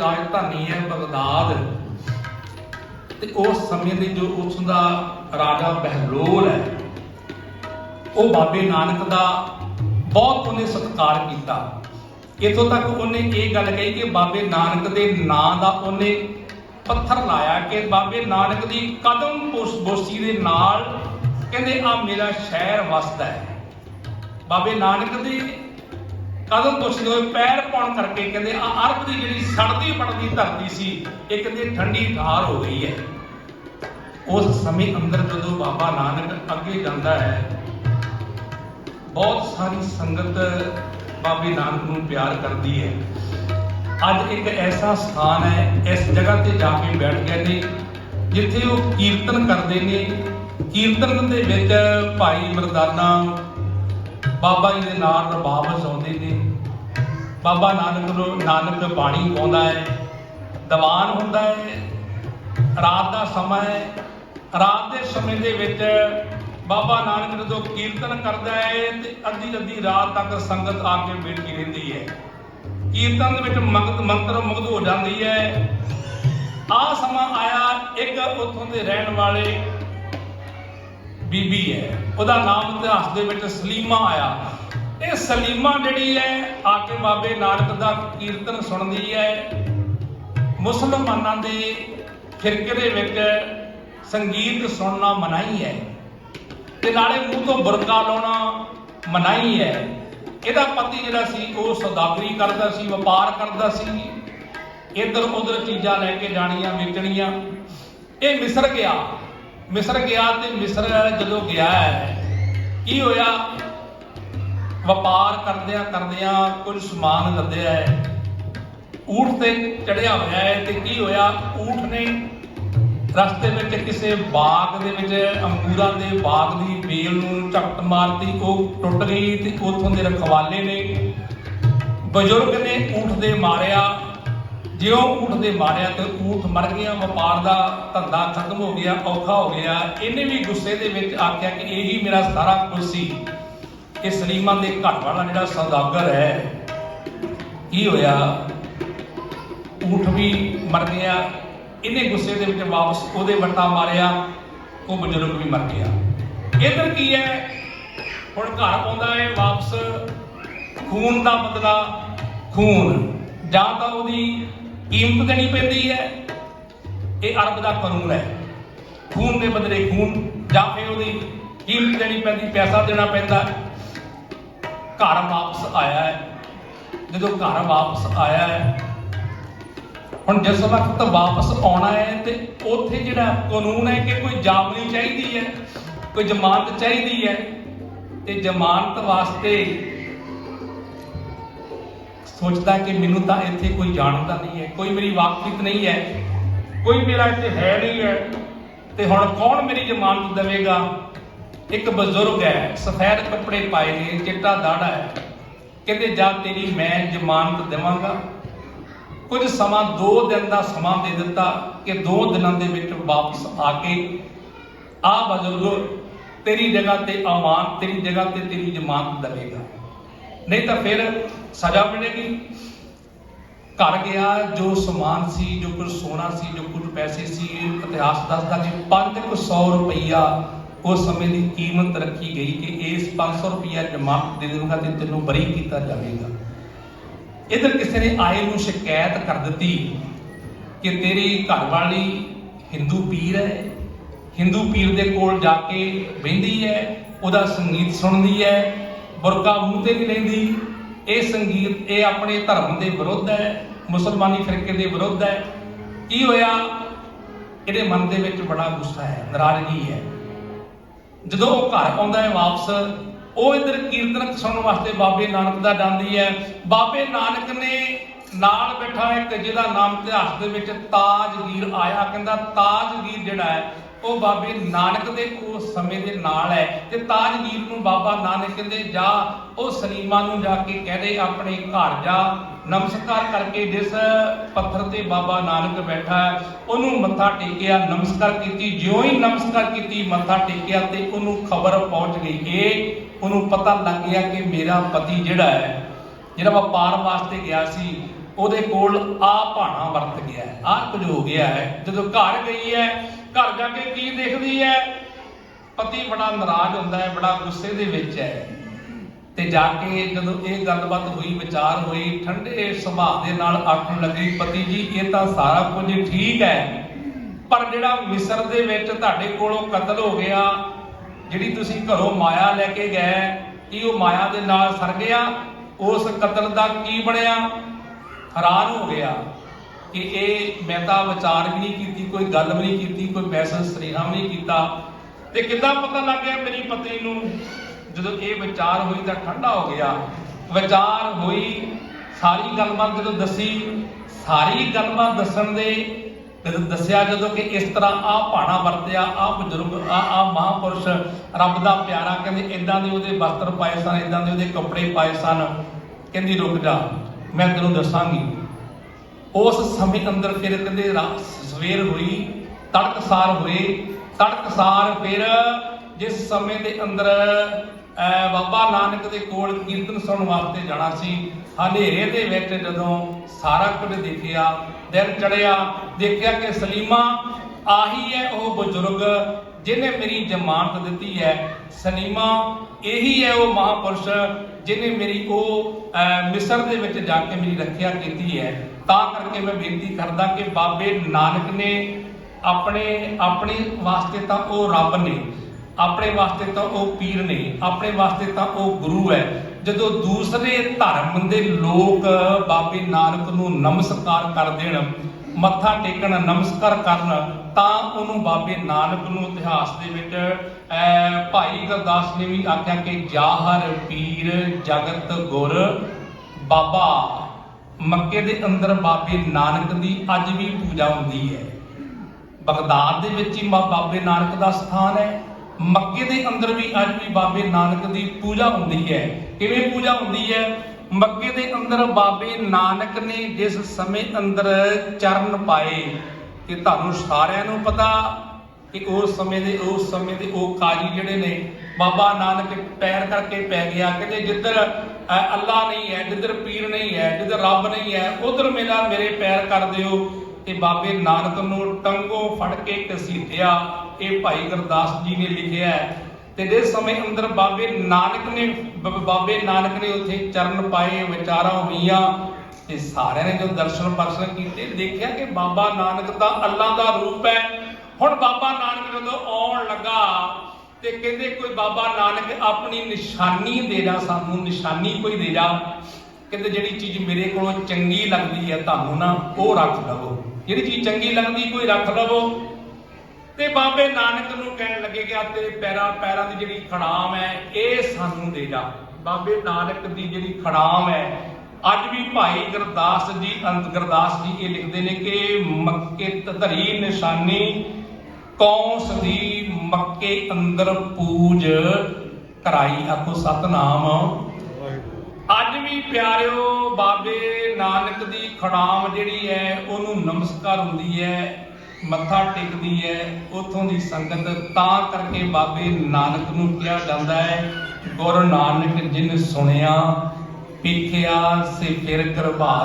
ਰਾਜਧਾਨੀ ਹੈ ਬਗਦਾਦ। ਤੇ ਉਸ ਸਮੇਂ ਦੇ ਜੋ ਉਸ ਦਾ ਰਾਜਾ ਬਹਿਲੋਲ ਹੈ, ਉਹ ਬਾਬੇ ਨਾਨਕ ਦਾ ਬਹੁਤ ਉਹਨੇ ਸਤਿਕਾਰ ਕੀਤਾ। ਇਥੋਂ ਤੱਕ ਉਹਨੇ ਇਹ ਗੱਲ ਕਹੀ ਕਿ ਬਾਬੇ ਨਾਨਕ ਦੇ ਨਾਂ ਦਾ ਉਹਨੇ ਪੱਥਰ ਲਾਇਆ ਕਿ ਬਾਬੇ ਨਾਨਕ ਦੀ ਕਦਮ ਬੋਸੀ ਦੇ ਨਾਲ ਕਹਿੰਦੇ ਆ ਮੇਰਾ ਸ਼ਹਿਰ ਵਸਦਾ ਹੈ। ਬਾਬੇ ਨਾਨਕ ਦੇ ਕਦਮ ਪੁੱਛਦੇ ਹੋਏ, ਪੈਰ ਪਾਉਣ ਕਰਕੇ ਕਹਿੰਦੇ ਆ ਅਰਬ ਦੀ ਜਿਹੜੀ ਸੜਦੀ ਪੜਦੀ ਧਰਤੀ ਸੀ, ਇਹ ਕਹਿੰਦੇ ਠੰਡੀ ਠਾਰ ਹੋ ਗਈ ਹੈ। ਉਸ ਸਮੇਂ ਅੰਦਰ ਜਦੋਂ ਬਾਬਾ ਨਾਨਕ ਅੱਗੇ ਜਾਂਦਾ ਹੈ, ਬਹੁਤ ਸਾਰੀ ਸੰਗਤ ਬਾਬੇ ਨਾਨਕ ਨੂੰ ਪਿਆਰ ਕਰਦੀ ਹੈ। ਅੱਜ ਇੱਕ ਐਸਾ ਸਥਾਨ ਹੈ, ਇਸ ਜਗ੍ਹਾ ਤੇ ਜਾ ਕੇ ਬੈਠ ਗਏ ਨੇ, ਜਿੱਥੇ ਉਹ ਕੀਰਤਨ ਕਰਦੇ ਨੇ। ਕੀਰਤਨ ਦੇ ਵਿੱਚ ਭਾਈ ਮਰਦਾਨਾ ਬਾਬਾ ਜੀ ਦੇ ਨਾਲ ਰਬਾਬ ਆਉਂਦੇ ਨੇ। ਬਾਬਾ ਨਾਨਕ ਨੂੰ, ਨਾਨਕ ਬਾਣੀ ਪਾਉਂਦਾ ਹੈ। ਦੀਵਾਨ ਹੁੰਦਾ ਹੈ। ਰਾਤ ਦਾ ਸਮਾਂ ਹੈ। ਰਾਤ ਦੇ ਸਮੇਂ ਦੇ ਵਿੱਚ ਬਾਬਾ ਨਾਨਕ ਜਦੋਂ ਕੀਰਤਨ ਕਰਦਾ ਹੈ ਤੇ ਅੱਧੀ ਅੱਧੀ ਰਾਤ ਤੱਕ ਸੰਗਤ ਆ ਕੇ ਬੈਠੀ ਰਹਿੰਦੀ ਹੈ। ਕੀਰਤਨ ਦੇ ਵਿੱਚ ਮੰਗਤ, ਮੰਤਰ ਮੁਗਧ ਹੋ ਜਾਂਦੀ ਹੈ। ਆ ਸਮਾਂ ਆਇਆ ਇੱਕ ਉੱਥੋਂ ਦੇ ਰਹਿਣ ਵਾਲੇ ਬੀਬੀ ਹੈ। ਉਹਦਾ ਨਾਮ ਇਤਿਹਾਸ ਦੇ ਵਿੱਚ ਸਲੀਮਾ ਆਇਆ। ਇਹ ਸਲੀਮਾ ਜਿਹੜੀ ਹੈ, ਆ ਕੇ ਬਾਬੇ ਨਾਨਕ ਦਾ ਕੀਰਤਨ ਸੁਣਦੀ ਹੈ। ਮੁਸਲਮਾਨਾਂ ਦੇ ਫਿਰਕੇ ਦੇ ਵਿੱਚ ਸੰਗੀਤ ਸੁਣਨਾ ਮਨਾਹੀ ਹੈ। ਤੇ ਨਾਲੇ ਮੂੰਹ ਤੋਂ ਬੁਰਕਾ ਲਾਉਣਾ ਮਨਾਹੀ ਹੈ। ਇਹਦਾ ਪਤੀ ਜਿਹੜਾ ਸੀ, ਉਹ ਸੌਦਾਗਰੀ ਕਰਦਾ ਸੀ, ਵਪਾਰ ਕਰਦਾ ਸੀ। ਇੱਧਰ ਉੱਧਰ ਚੀਜ਼ਾਂ ਲੈ ਕੇ ਜਾਣੀਆਂ, ਵੇਚਣੀਆਂ। ਇਹ ਮਿਸਰ ਗਿਆ। ਮਿਸਰ ਗਿਆ ਤੇ ਮਿਸਰ ਜਦੋਂ ਗਿਆ ਹੈ, ਕੀ ਹੋਇਆ? ਵਪਾਰ ਕਰਦਿਆਂ ਕਰਦਿਆਂ ਕੁਝ ਸਮਾਨ ਲੱਦਿਆ ਹੈ। ਊਠ ਤੇ ਚੜਿਆ ਹੋਇਆ ਹੈ ਤੇ ਕੀ ਹੋਇਆ? ਊਠ ਨੇ ਰਸਤੇ ਵਿੱਚ ਕਿਸੇ ਬਾਗ ਦੇ ਵਿੱਚ ਅੰਗੂਰਾਂ ਦੇ ਬਾਗ ਦੀ ਬੇਲ ਨੂੰ ਝਪਟ ਮਾਰਤੀ, ਉਹ ਟੁੱਟ ਗਈ ਤੇ ਉਥੋਂ ਦੇ ਰਖਵਾਲੇ ਨੇ ਬਜ਼ੁਰਗ ਨੇ ਊਠ ਦੇ ਮਾਰਿਆ। ਜਿਉਂ ਊਠ ਦੇ ਮਾਰਿਆ ਤੇ ਊਠ ਮਰ ਗਿਆ, ਵਪਾਰ ਦਾ ਧੰਦਾ ਖਤਮ ਹੋ ਗਿਆ, ਔਖਾ ਹੋ ਗਿਆ, ਇਹਨੇ ਵੀ ਗੁੱਸੇ ਦੇ ਵਿੱਚ ਆਖਿਆ ਕਿ ਇਹੀ ਮੇਰਾ ਸਾਰਾ ਕੁਝ ਸੀ ਕਿ ਸਲੀਮਾਂ ਦੇ ਘਰ ਵਾਲਾ ਜਿਹੜਾ ਸੌਦਾਗਰ ਹੈ। ਕੀ ਹੋਇਆ? ਊਠ ਵੀ ਮਰ ਗਿਆ, ਇਹਨੇ ਗੁੱਸੇ ਦੇ ਵਿੱਚ ਵਾਪਸ ਉਹਦੇ ਵੱਟਾ ਮਾਰਿਆ, ਉਹ ਬਜ਼ੁਰਗ ਵੀ ਮਰ ਗਿਆ। ਇਧਰ ਕੀ ਹੈ? ਹੁਣ ਘਰ ਆਉਂਦਾ ਹੈ ਵਾਪਸ, ਖੂਨ ਦਾ ਬਦਲਾ ਖੂਨ। ਜਾਂ ਤਾਂ ਉਹਦੀ ਕੀਮਤ ਦੇਣੀ ਪੈਂਦੀ ਹੈ। ਇਹ ਅਰਬ ਦਾ ਕਾਨੂੰਨ ਹੈ। ਖੂਨ ਦੇ ਬਦਲੇ ਖੂਨ, ਜਾਂ ਫਿਰ ਉਹਦੀ ਕੀਮਤ ਦੇਣੀ ਪੈਂਦੀ, ਪੈਸਾ ਦੇਣਾ ਪੈਂਦਾ। ਘਰ ਵਾਪਸ ਆਇਆ ਹੈ। ਜਦੋਂ ਘਰ ਵਾਪਸ ਆਇਆ ਹੈ, ਹੁਣ ਜਿਸ ਵਕਤ ਵਾਪਸ ਆਉਣਾ ਹੈ ਤੇ ਉੱਥੇ ਜਿਹੜਾ ਕਾਨੂੰਨ ਹੈ ਕਿ ਕੋਈ ਜਾਮਨੀ ਚਾਹੀਦੀ ਹੈ, ਕੋਈ ਜ਼ਮਾਨਤ ਚਾਹੀਦੀ ਹੈ, ਤੇ ਜ਼ਮਾਨਤ ਵਾਸਤੇ ਸੋਚਦਾ ਕਿ ਮੈਨੂੰ ਤਾਂ ਇੱਥੇ ਕੋਈ ਜਾਣਦਾ ਨਹੀਂ ਹੈ, ਕੋਈ ਮੇਰੀ ਵਾਕਫਿਤ ਨਹੀਂ ਹੈ, ਕੋਈ ਮੇਰਾ ਇੱਥੇ ਹੈ ਨਹੀਂ ਹੈ। ਤੇ ਹੁਣ ਕੌਣ ਮੇਰੀ ਜ਼ਮਾਨਤ ਦੇਵੇਗਾ? ਇੱਕ ਬਜ਼ੁਰਗ ਹੈ, ਸਫੈਦ ਕੱਪੜੇ ਪਾਏ ਨੇ, ਚਿੱਟਾ ਦਾੜਾ ਹੈ। ਕਹਿੰਦੇ, ਜਾ ਤੇਰੀ ਮੈਂ ਜ਼ਮਾਨਤ ਦੇਵਾਂਗਾ। ਕੁਝ ਸਮਾਂ 2 ਦਿਨ ਦਾ ਸਮਾਂ ਦੇ ਦਿੱਤਾ ਕਿ 2 ਦਿਨਾਂ ਦੇ ਵਿੱਚ ਵਾਪਸ ਆ ਕੇ, ਆ ਬਜ਼ੁਰਗ, ਤੇਰੀ ਜਗ੍ਹਾ ਤੇ ਅਮਾਨ ਤੇਰੀ ਜਗ੍ਹਾ ਤੇ ਤੇਰੀ ਜ਼ਮਾਨਤ ਦੇਵੇਗਾ। ਨਹੀਂ ਤਾਂ ਫਿਰ ਸਜ਼ਾ ਮਿਲੇਗੀ। ਘਰ ਗਿਆ, ਜੋ ਸਮਾਨ ਸੀ, ਜੋ ਕੁਝ ਸੋਨਾ ਸੀ, ਜੋ ਕੁਝ ਪੈਸੇ ਸੀ, ਇਤਿਹਾਸ ਦੱਸਦਾ ਕਿ 500 ਰੁਪਈਆ ਉਸ ਸਮੇਂ ਦੀ ਕੀਮਤ ਰੱਖੀ ਗਈ ਕਿ ਇਸ 500 ਰੁਪਈਆ ਜ਼ਮਾਨਤ ਦੇ ਦੇਵਾਂਗਾ ਤੇ ਤੈਨੂੰ ਬਰੀ ਕੀਤਾ ਜਾਵੇਗਾ। ਇਧਰ ਕਿਸੇ ਨੇ ਆਏ ਨੂੰ ਸ਼ਿਕਾਇਤ ਕਰ ਦਿੱਤੀ ਕਿ ਤੇਰੀ ਘਰਵਾਲੀ ਹਿੰਦੂ ਪੀਰ ਹੈ। ਹਿੰਦੂ ਪੀਰ ਦੇ ਕੋਲ ਜਾ ਕੇ ਬਹਿੰਦੀ ਹੈ, ਉਹਦਾ ਸੰਗੀਤ ਸੁਣਦੀ ਹੈ ਬੁਰਕਾ ਮੂੰਹ ਤੇ ਨਹੀਂ ਲੈਂਦੀ। ਇਹ ਸੰਗੀਤ, ਇਹ ਆਪਣੇ ਧਰਮ ਦੇ ਵਿਰੁੱਧ ਹੈ, ਮੁਸਲਮਾਨੀ ਫਿਰਕੇ ਦੇ ਵਿਰੁੱਧ ਹੈ। ਕੀ ਹੋਇਆ? ਇਹਦੇ ਮਨ ਦੇ ਵਿੱਚ ਬੜਾ ਗੁੱਸਾ ਹੈ, ਨਾਰਾਜ਼ਗੀ ਹੈ। ਜਦੋਂ ਉਹ ਘਰ ਆਉਂਦਾ ਹੈ ਵਾਪਸ, ਉਹ ਇਧਰ ਕੀਰਤਨ ਸੁਣਨ ਵਾਸਤੇ ਬਾਬੇ ਨਾਨਕ ਦਾ ਜਾਂਦੀ ਹੈ। ਬਾਬੇ ਨਾਨਕ ਨੇ ਨਾਲ ਬੈਠਾ ਇੱਕ ਜਿਹਦਾ ਨਾਮ ਇਤਿਹਾਸ ਦੇ ਵਿੱਚ ਤਾਜਗੀਰ ਆਇਆ। ਕਹਿੰਦਾ ਤਾਜਗੀਰ ਜਿਹੜਾ ਹੈ ਉਹ ਬਾਬੇ ਨਾਨਕ ਦੇ ਉਸ ਸਮੇਂ ਦੇ ਨਾਲ ਹੈ ਤੇ ਤਾਜਗੀਰ ਨੂੰ ਬਾਬਾ ਨਾਨਕ ਕਹਿੰਦੇ, ਜਾ, ਉਹ ਸਲੀਮਾ ਨੂੰ ਜਾ ਕੇ ਕਹਦੇ ਆਪਣੇ ਘਰ ਜਾ। ਨਮਸਕਾਰ ਕਰਕੇ ਜਿਸ ਪੱਥਰ ਤੇ ਬਾਬਾ ਨਾਨਕ ਬੈਠਾ ਉਹਨੂੰ ਮੱਥਾ ਟੇਕਿਆ, ਨਮਸਕਾਰ ਕੀਤੀ, ਜਿਉਂ ਹੀ ਨਮਸਕਾਰ ਕੀਤੀ, ਮੱਥਾ ਟੇਕਿਆ ਤੇ ਉਹਨੂੰ ਖਬਰ ਪਹੁੰਚ ਗਈ ਕਿ ਉਹਨੂੰ ਪਤਾ ਲੱਗ ਗਿਆ ਕਿ ਮੇਰਾ ਪਤੀ ਜਿਹੜਾ ਹੈ, ਜਿਹੜਾ ਵਪਾਰ ਵਾਸਤੇ ਗਿਆ ਸੀ, ਉਹਦੇ ਕੋਲ ਆ ਭਾਣਾ ਵਰਤ ਗਿਆ ਆ ਕੁਝ ਹੋ ਗਿਆ ਹੈ। ਜਦੋਂ ਘਰ ਗਈ ਹੈ ਘਰ ਜਾ ਕੇ ਕੀ ਦੇਖਦੀ ਹੈ? ਪਤੀ ਬੜਾ ਨਾਰਾਜ਼ ਹੁੰਦਾ ਹੈ, ਬੜਾ ਗੁੱਸੇ ਦੇ ਵਿੱਚ ਹੈ। ਤੇ ਜਾ ਕੇ ਜਦੋਂ ਇਹ ਗੱਲਬਾਤ ਹੋਈ, ਵਿਚਾਰ ਹੋਈ, ਠੰਡੇ ਸੁਭਾਅ ਦੇ ਨਾਲ ਆਖਣ ਲੱਗੀ, ਪਤੀ ਜੀ, ਇਹ ਤਾਂ ਸਾਰਾ ਕੁਝ ਠੀਕ ਹੈ, ਪਰ ਜਿਹੜਾ ਮਿਸਰ ਦੇ ਵਿੱਚ ਤੁਹਾਡੇ ਕੋਲੋਂ ਕਤਲ ਹੋ ਗਿਆ, ਜਿਹੜੀ ਤੁਸੀਂ ਘਰੋਂ ਮਾਇਆ ਲੈ ਕੇ ਗਏ, ਕੀ ਉਹ ਮਾਇਆ ਦੇ ਨਾਲ ਸਰ ਗਿਆ? ਉਸ ਕਤਲ ਦਾ ਕੀ ਬਣਿਆ? ਹੈਰਾਨ ਹੋ ਗਿਆ। ਕਿ ਇਹ ਮੈਂ ਤਾਂ ਵਿਚਾਰ ਵੀ ਨਹੀਂ ਕੀਤੀ, ਕੋਈ ਗੱਲ ਵੀ ਨਹੀਂ ਕੀਤੀ, ਕੋਈ ਮੈਸੇਜ ਸੁਨੇਹਾ ਵੀ ਨਹੀਂ ਕੀਤਾ। ਤੇ ਕਿੱਦਾਂ ਪਤਾ ਲੱਗ ਗਿਆ ਮੇਰੀ ਪਤਨੀ ਨੂੰ? ਜਦੋਂ ਇਹ ਵਿਚਾਰ ਹੋਈ ਤਾਂ ਠੰਡਾ ਹੋ ਗਿਆ। ਵਿਚਾਰ ਹੋਈ, ਸਾਰੀ ਗੱਲਬਾਤ ਜਦੋਂ ਦੱਸੀ, ਸਾਰੀ ਗੱਲਬਾਤ ਦੱਸਣ ਦੇ ਜਦੋਂ ਦੱਸਿਆ ਜਦੋਂ ਕਿ ਇਸ ਤਰ੍ਹਾਂ ਆ ਭਾਣਾ ਵਰਤਿਆ ਆ ਬਜ਼ੁਰਗ ਆ ਆ ਮਹਾਪੁਰਸ਼ ਰੱਬ ਦਾ ਪਿਆਰਾ, ਕਹਿੰਦੇ ਇਦਾਂ ਦੇ ਉਹਦੇ ਵਸਤਰ ਪਾਏ ਸਨ ਇਦਾਂ ਦੇ ਉਹਦੇ ਕੱਪੜੇ ਪਾਏ ਸਨ। ਕਹਿੰਦੀ, ਰੁਕ ਜਾ, ਮੈਂ ਤੈਨੂੰ ਦੱਸਾਂਗੀ। ਉਸ ਸਮੇਂ ਅੰਦਰ ਫਿਰ ਕਹਿੰਦੇ ਰਾ- ਸਵੇਰ ਹੋਈ ਤੜਕਸਾਰ ਹੋਏ। ਤੜਕਸਾਰ ਫਿਰ ਜਿਸ ਸਮੇਂ ਦੇ ਅੰਦਰ ਬਾਬਾ ਨਾਨਕ ਦੇ ਕੋਲ ਕੀਰਤਨ ਸੁਣਨ ਵਾਸਤੇ ਜਾਣਾ ਸੀ, ਹਨੇਰੇ ਦੇ ਵਿੱਚ ਜਦੋਂ ਸਾਰਾ ਕੁਝ ਦੇਖਿਆ ਦਿਨ ਚੜਿਆ, ਦੇਖਿਆ ਕਿ ਸਲੀਮਾ ਆਹੀ ਹੈ ਉਹ ਬਜ਼ੁਰਗ ਜਿਹਨੇ ਮੇਰੀ ਜ਼ਮਾਨਤ ਦਿੱਤੀ ਹੈ। ਸਲੀਮਾ ਇਹੀ ਹੈ ਉਹ ਮਹਾਪੁਰਸ਼ ਜਿਹਨੇ ਮੇਰੀ ਉਹ ਮਿਸਰ ਦੇ ਵਿੱਚ ਜਾ ਕੇ ਮੇਰੀ ਰੱਖਿਆ ਕੀਤੀ ਹੈ। ਤਾਂ ਕਰਕੇ ਮੈਂ ਬੇਨਤੀ ਕਰਦਾ ਕਿ ਬਾਬੇ ਨਾਨਕ ਨੇ ਆਪਣੇ ਆਪਣੇ ਵਾਸਤੇ ਤਾਂ ਉਹ ਰੱਬ ਨੇ, ਆਪਣੇ ਵਾਸਤੇ ਤਾਂ ਉਹ ਪੀਰ ਨੇ, ਆਪਣੇ ਵਾਸਤੇ ਤਾਂ ਉਹ ਗੁਰੂ ਹੈ। ਜਦੋਂ ਦੂਸਰੇ ਧਰਮ ਦੇ ਲੋਕ ਬਾਬੇ ਨਾਨਕ ਨੂੰ ਨਮਸਕਾਰ ਕਰ ਦੇਣ, ਮੱਥਾ ਟੇਕਣ, ਨਮਸਕਾਰ ਕਰਨ, ਤਾਂ ਉਹਨੂੰ ਬਾਬੇ ਨਾਨਕ ਨੂੰ ਇਤਿਹਾਸ ਦੇ ਵਿੱਚ ਭਾਈ ਗੁਰਦਾਸ ਨੇ ਵੀ ਆਖਿਆ ਕਿ ਜਾਹਰ ਪੀਰ ਜਗਤ ਗੁਰ ਬਾਬਾ। ਮੱਕੇ ਦੇ ਅੰਦਰ ਬਾਬੇ ਨਾਨਕ ਦੀ ਅੱਜ ਵੀ ਪੂਜਾ ਹੁੰਦੀ ਹੈ। ਬਗਦਾਦ ਦੇ ਵਿੱਚ ਹੀ ਬਾਬੇ ਨਾਨਕ ਦਾ ਸਥਾਨ ਹੈ। ਮੱਕੇ ਦੇ ਅੰਦਰ ਵੀ ਅੱਜ ਵੀ ਬਾਬੇ ਨਾਨਕ ਦੀ ਪੂਜਾ ਹੁੰਦੀ ਹੈ। ਕਿਵੇਂ ਪੂਜਾ ਹੁੰਦੀ ਹੈ? ਮੱਕੇ ਦੇ ਅੰਦਰ ਬਾਬੇ ਨਾਨਕ ਨੇ ਜਿਸ ਸਮੇਂ ਅੰਦਰ ਚਰਨ ਪਾਏ, ਤੇ ਤੁਹਾਨੂੰ ਸਾਰਿਆਂ ਨੂੰ ਪਤਾ ਕਿ ਉਸ ਸਮੇਂ ਦੇ, ਉਸ ਸਮੇਂ ਦੇ ਉਹ ਕਾਜੀ ਜਿਹੜੇ ਨੇ, ਬਾਬਾ ਨਾਨਕ ਪੈਰ ਕਰਕੇ ਪੈ ਗਿਆ। ਕਹਿੰਦੇ ਜਿੱਧਰ ਅੱਲਾ ਨਹੀਂ ਹੈ, ਜਿੱਧਰ ਪੀਰ ਨਹੀਂ ਹੈ, ਜਿੱਧਰ ਰੱਬ ਨਹੀਂ ਹੈ, ਉਧਰ ਮੇਰਾ, ਮੇਰੇ ਪੈਰ ਕਰ ਦਿਓ। ਤੇ ਬਾਬੇ ਨਾਨਕ ਨੂੰ ਟੰਗੋ ਫੜ ਕੇ ਘਸੀਟਿਆ ਇਹ ਭਾਈ ਗੁਰਦਾਸ ਜੀ ਨੇ ਲਿਖਿਆ ਹੈ। ਤੇ ਜਿਸ ਸਮੇਂ ਅੰਦਰ ਬਾਬੇ ਨਾਨਕ ਨੇ ਬਾਬੇ ਨਾਨਕ ਨੇ ਉੱਥੇ ਚਰਨ ਪਾਏ, ਵਿਚਾਰਾਂ ਹੋਈਆਂ, ਤੇ ਸਾਰਿਆਂ ਨੇ ਜਦੋਂ ਦਰਸ਼ਨ ਪਰਸ਼ਨ ਕੀਤੇ, ਦੇਖਿਆ ਕਿ ਬਾਬਾ ਨਾਨਕ ਦਾ ਅੱਲਾ ਦਾ ਰੂਪ ਹੈ। ਹੁਣ ਬਾਬਾ ਨਾਨਕ ਜਦੋਂ ਆਉਣ ਲੱਗਾ ਤੇ ਕਹਿੰਦੇ ਕੋਈ ਬਾਬਾ ਨਾਨਕ ਆਪਣੀ ਨਿਸ਼ਾਨੀ ਦੇ ਜਾ, ਸਾਨੂੰ ਨਿਸ਼ਾਨੀ ਕੋਈ ਦੇ ਜਾ। ਕਹਿੰਦੇ ਜਿਹੜੀ ਚੀਜ਼ ਮੇਰੇ ਕੋਲੋਂ ਚੰਗੀ ਲੱਗਦੀ ਹੈ, ਤੁਹਾਨੂੰ ਨਾ ਉਹ ਰੱਖ ਲਵੋ ਜਿਹੜੀ ਚੀਜ਼ ਚੰਗੀ ਲੱਗਦੀ, ਕੋਈ ਰੱਖ ਲਵੋ ਤੇ ਬਾਬੇ ਨਾਨਕ ਨੂੰ ਕਹਿਣ ਲੱਗੇ ਕਿ ਆ ਤੇਰੇ ਪੈਰਾਂ ਪੈਰਾਂ ਦੀ ਜਿਹੜੀ ਖੜਾਮ ਹੈ, ਇਹ ਸਾਨੂੰ ਦੇ ਜਾ। ਬਾਬੇ ਨਾਨਕ ਦੀ ਜਿਹੜੀ ਖੜਾਮ ਹੈ, ਅੱਜ ਵੀ ਭਾਈ ਗੁਰਦਾਸ ਜੀ, ਅੰਤ ਗੁਰਦਾਸ ਜੀ ਇਹ ਲਿਖਦੇ ਨੇ ਕਿ ਮੱਕੇ ਧਰੀ ਨਿਸ਼ਾਨੀ ਕੌਂਸ ਦੀ ਮੱਕੇ ਅੰਦਰ ਪੂਜ ਕਰਾਈ ਆਖੋ ਸਤਨਾਮ। ਅੱਜ ਵੀ ਪਿਆਰਿਓ ਬਾਬੇ ਨਾਨਕ ਦੀ ਖੜਾਮ ਜਿਹੜੀ ਹੈ, ਉਹਨੂੰ ਨਮਸਕਾਰ ਹੁੰਦੀ ਹੈ, ਮੱਥਾ ਟੇਕਦੀ ਹੈ, ਉਥੋਂ ਦੀ ਸੰਗਤ ਤਾਂ ਕਰਕੇ ਬਾਬੇ ਨਾਨਕ ਨੂੰ ਕਿਹਾ ਜਾਂਦਾ ਹੈ, ਗੁਰੂ ਨਾਨਕ ਜਿਨ ਸੁਣਿਆ, ਪੀਖਿਆ ਸੇ ਫਿਰ ਕਰਵਾਸ